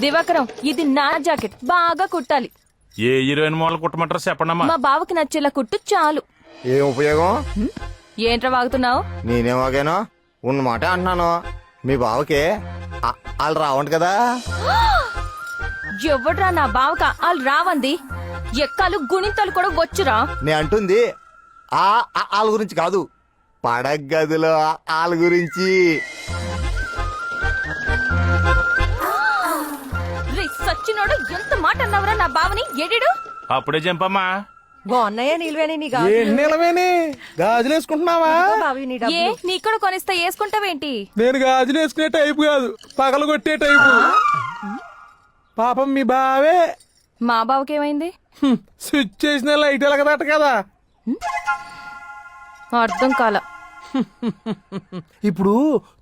దివాకరం ఇది నా జాకెట్. బాగా కుట్టాలి. ఏ హీరోయిన్ మోడల్ కుట్టమంటారో చెప్పండమ్మా. మా బావకి నచ్చేలా కుట్టు చాలు. ఏం ఉపయోగం? ఏంట్రా వాగుతున్నావు? నేనేం వాగాను? ఉన్న మాట అంటున్నాను. మీ బావకి వాళ్ళు రావంట కదా. ఎవడ్రా నా బావక? వాళ్ళు రావంది. ఎక్కాలు గుణింతలు కూడా వచ్చురా. నే అంటుంది. ఆ వాళ్ళ గురించి కాదు. పడగ గదిలో ఆ- వాళ్ళ గురించి. అన్నావురా నా బావని? ఎడిడు అప్పుడే చంపమ్మా. బాగున్నాయా నిల్వేని నీ ఏ నిలవేని గాజులు వేసుకుంటున్నావా? బావి నీ ఏ నీ కూడా కొనిస్తే వేసుకుంటావేంటి? నేను గాజులు వేసుకునే టైపు కాదు పగలు కొట్టే టైపు. పాపం మీ బావే. మా బావకేమైంది హ్మ్, స్విచ్ చేసిన లైట్ ఎలగదట కదా. అర్థం కాల. ఇప్పుడు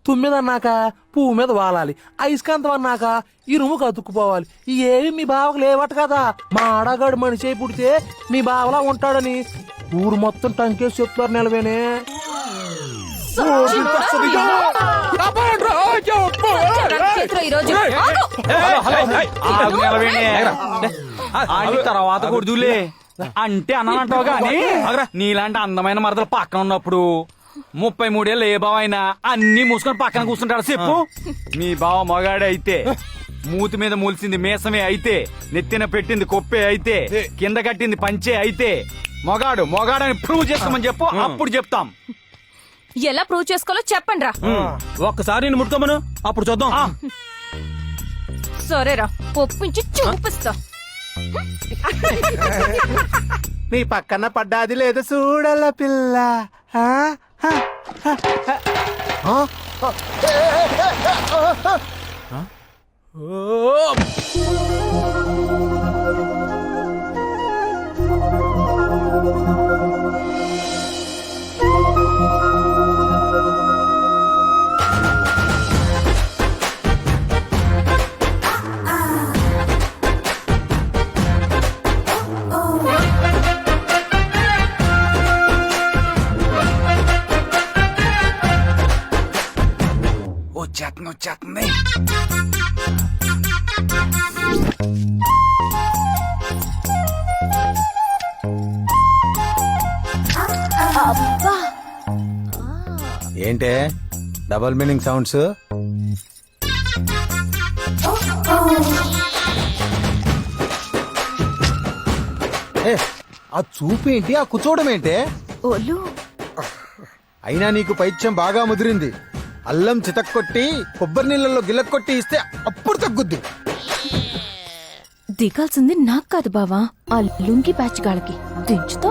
తుమ్మిద అన్నాక పువ్వు మీద వాలాలి అయస్కాంతం అన్నాక ఇరుముకు అతుక్కుపోవాలి ఈ ఏవి మీ బావకు లేవట కదా? మా ఆడగాడు మనిషి అయి పుడితే మీ బావలా ఉంటాడని ఊరు మొత్తం టంకేసి చెప్తారు నిలవేనే. తర్వాత కొడుదులే. అంటే అన్నానంటావు గాని నీలాంటి అందమైన మరదలు పక్కన ఉన్నప్పుడు ముప్పై మూడేళ్ళు ఏ బావ అయినా అన్ని మూసుకొని పక్కన కూర్చుంటాడు. చెప్పు. మీ బావ మగాడే అయితే మూతి మీద మూల్చింది మేసమే అయితే నెత్తిన పెట్టింది కొప్పే అయితే కింద కట్టింది పంచే అయితే మొగాడు మొగాడని ప్రూవ్ చేసుకోమని చెప్పు అప్పుడు చెప్తాం. ఎలా ప్రూవ్ చేసుకోవాలో చెప్పండి రా ఒక్కసారి నేను ముట్టుకోమను అప్పుడు చూద్దాం. సరేరా ఒప్పించి చూపిస్తా. నీ పక్కన పడ్డాది లేదు చూడల పిల్ల. ఆ? వచ్చేస్తుంది వచ్చేస్తుంది ఏంటే? డబల్ మీనింగ్ సౌండ్స్ ఏ ఆ చూపు ఏంటి? ఆ కూర్చోవడం ఏంటే? అయినా నీకు పైత్యం బాగా ముదిరింది. అల్లం చితక్కొట్టి కొబ్బరి నీళ్ళలో గిలక్కొట్టి ఇస్తే అప్పుడు తగ్గుద్ది. దిగాల్సింది నాకు కాదు బావా ఆ లుంగి బ్యాచ్ గాళ్ళకి. దించుతో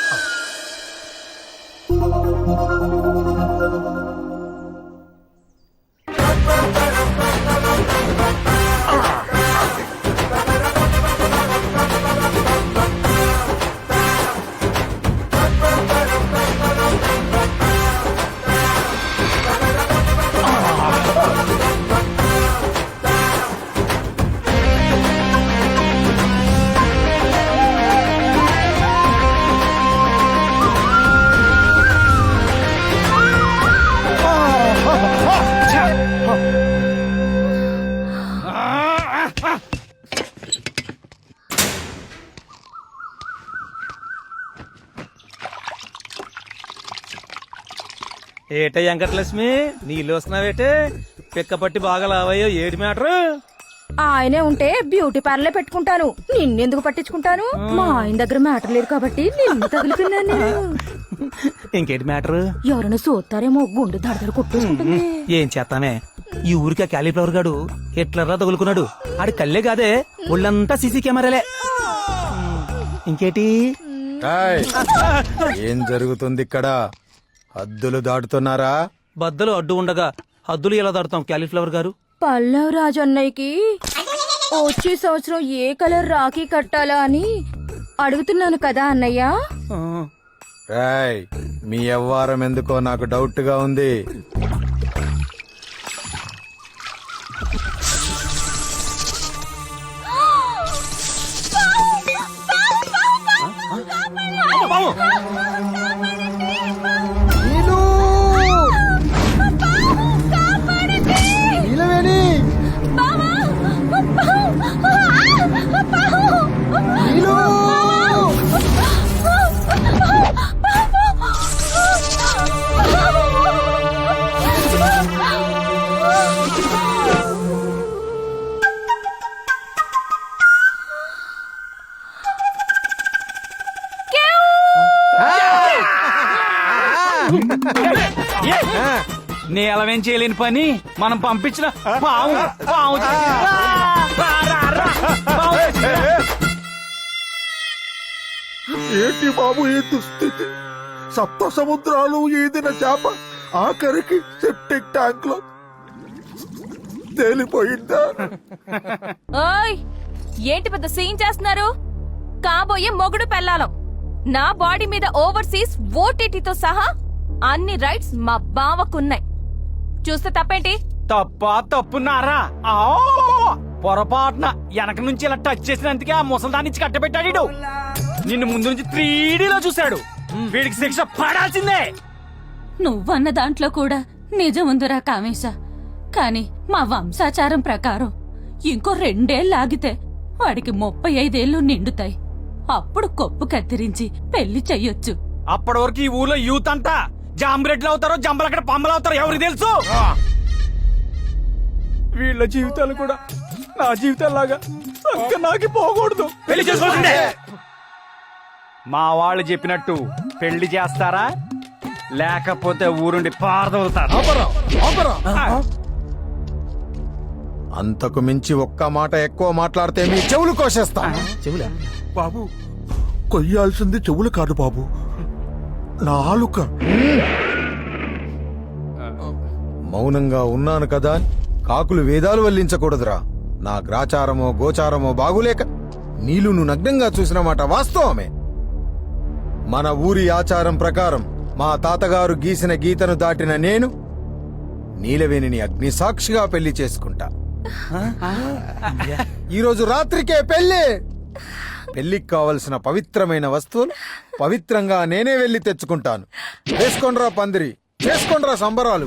ఏట వెంకటలక్ష్మి నీళ్ళు వస్తున్నావేటే పిక్క పట్టి బాగా లావయ్యో ఏటి మ్యాటర్? ఆయనే ఉంటే బ్యూటీ పార్లర్ పెట్టుకుంటాను. నిన్నెందుకు పట్టించుకుంటాను? మా ఆయన దగ్గర మ్యాటర్ లేదు కాబట్టి నిన్ను తగిలిపోయినాను నేను. ఇంకేటి మ్యాటర్? ఎవరైనా చూస్తారేమో గుండె దడదడ కొట్టేసుకుంటుంది. ఏం చేస్తానే ఈ ఊరికి ఆ క్యాలీఫ్లవర్ గాడు హిట్లర్రా తగులుకున్నాడు. ఆడి కళ్ళే కాదే ఒళ్ళంతా సీసీ కెమెరాలే. ఇంకేటి? ఏయ్, ఏం జరుగుతుంది ఇక్కడ? హద్దులు దాటుతున్నారా? బద్దలు అడ్డు ఉండగా హద్దులు ఎలా దాడుతాం క్యాలీఫ్లవర్ గారు? పల్లవ్ రాజు అన్నయ్యకి వచ్చే సంవత్సరం ఏ కలర్ రాఖీ కట్టాలా అని అడుగుతున్నాను కదా అన్నయ్య. రాయ్ మీ వ్యవహారం ఎందుకో నాకు డౌట్గా ఉంది. నీలమేం చేయలేని పని? మనం పంపించిన పాము. పాము. ఏంటి బాబు ఈ దుస్థితి? సప్త సముద్రాలు ఈదిన చేప ఆఖరికి సెప్టిక్ ట్యాంక్లో తేలిపోయిందా? ఓయ్ ఏంటి పెద్ద సీన్ చేస్తున్నారు? కాబోయే మొగుడు పెళ్ళాలం. నా బాడీ మీద ఓవర్సీస్ ఓటీటీతో సహా అన్ని రైట్స్ మా బావకున్నాయి. చూస్తే తప్పేంటి? తప్ప తప్పున్నారా! పొరపాటున వెనక నుంచి ఇలా టచ్ చేసినందుకే ఆ ముసల్దాన్ని ఇచ్చి కట్టబెట్టాడు. నిన్ను ముందు నుంచి త్రీ లో చూశాడు వీడికి శిక్ష పడాల్సిందే. నువ్వన్న దాంట్లో కూడా నిజముందిరా కామేశ. కాని మా వంశాచారం ప్రకారం ఇంకో రెండేళ్ళు ఆగితే వాడికి ముప్పై ఐదేళ్ళు నిండుతాయి. అప్పుడు కొప్పు కత్తిరించి పెళ్ళి చెయ్యొచ్చు. అప్పటి వరకు ఈ ఊర్లో యూత్ అంతా జాంబ్రెడ్లు అవుతారో జంబలక్కడ పంబలు అవుతారో ఎవరికి తెలుసు? వీళ్ళ జీవితాలు కూడా నా జీవితాలాగా నాకి పోకూడదు. పెళ్ళి చేసుకోవాల్సిందే. మా వాళ్ళు చెప్పినట్టు పెళ్ళి చేస్తారా? లేకపోతే ఊరుండి పారదవుతారు అంతకు మించి ఒక్క మాట ఎక్కువ మాట్లాడితే మీ చెవులు కోసేస్తా. చెవులా? బాబు కొయ్యాల్సింది చెవులు కాదు బాబు. నాలుక. మౌనంగా ఉన్నాను కదా కాకులు వేదాలు వల్లించకూడదురా. నా గ్రాచారమో గోచారమో బాగులేక నీలును నగ్నంగా చూసిన మాట వాస్తవమే. మన ఊరి ఆచారం ప్రకారం మా తాతగారు గీసిన గీతను దాటిన నేను నీలవేణిని అగ్నిసాక్షిగా పెళ్ళి చేసుకుంటా. ఈరోజు రాత్రికే పెళ్ళి పెళ్ళికి కావలసిన పవిత్రమైన వస్తువులు పవిత్రంగా నేనే వెళ్ళి తెచ్చుకుంటాను. చేసుకోండ్రా పందిరి చేసుకోండ్రా సంబరాలు.